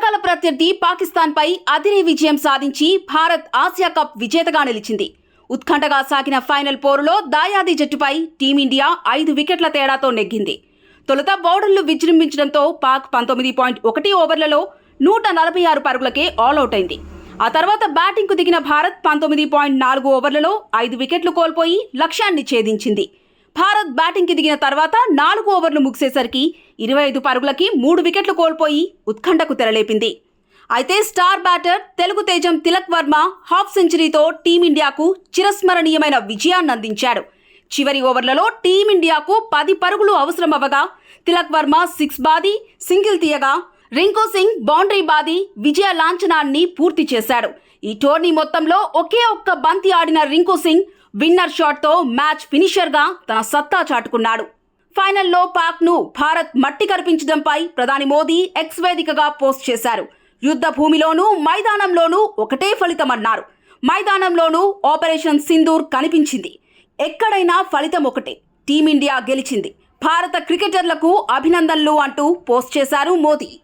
ప్రత్యర్థి పాకిస్తాన్పై అదిరే విజయం సాధించి భారత్ ఆసియా కప్ విజేతగా నిలిచింది. ఉత్కంఠగా సాగిన ఫైనల్ పోరులో దాయాది జట్టుపై టీమిండియా ఐదు వికెట్ల తేడాతో నెగ్గింది. తొలుత బౌడర్లు విజృంభించడంతో పాక్ పంతొమ్మిది పాయింట్ ఒకటి ఓవర్లలో నూట నలభై ఆరు పరుగులకే ఆల్అవుట్ అయింది. ఆ తర్వాత బ్యాటింగ్కు దిగిన భారత్ పంతొమ్మిది పాయింట్ నాలుగు ఓవర్లలో ఐదు వికెట్లు కోల్పోయి లక్ష్యాన్ని ఛేదించింది. భారత్ బ్యాటింగ్కి దిగిన తర్వాత నాలుగు ఓవర్లు ముగిసేసరికి ఇరవై ఐదు పరుగులకి మూడు వికెట్లు కోల్పోయి ఉత్కంఠకు తెరలేపింది. అయితే స్టార్ బ్యాటర్ తెలుగు తేజం తిలక్ వర్మ హాఫ్ సెంచరీతో టీమిండియాకు చిరస్మరణీయమైన విజయాన్ని అందించాడు. చివరి ఓవర్లలో టీమిండియాకు పది పరుగులు అవసరమవ్వగా తిలక్ వర్మ సిక్స్ బాది సింగిల్ తీయగా రింకు సింగ్ బౌండరీ బాది విజయ లాంఛనాన్ని పూర్తి చేశాడు. ఈ టోర్నీ మొత్తంలో ఒకే ఒక్క బంతి ఆడిన రింకు సింగ్ విన్నర్ షాట్తో మ్యాచ్ ఫినిషర్గా తన సత్తా చాటుకున్నాడు. ఫైనల్లో పాక్ను భారత్ మట్టి కనిపించడంపై ప్రధాని మోదీ ఎక్స్ వేదికగా పోస్ట్ చేశారు. యుద్ధ భూమిలోనూ మైదానంలోనూ ఒకటే ఫలితమన్నారు. మైదానంలోనూ ఆపరేషన్ సింధూర్ కనిపించింది. ఎక్కడైనా ఫలితం ఒకటే. టీమిండియా గెలిచింది. భారత క్రికెటర్లకు అభినందనలు అంటూ పోస్ట్ చేశారు మోదీ.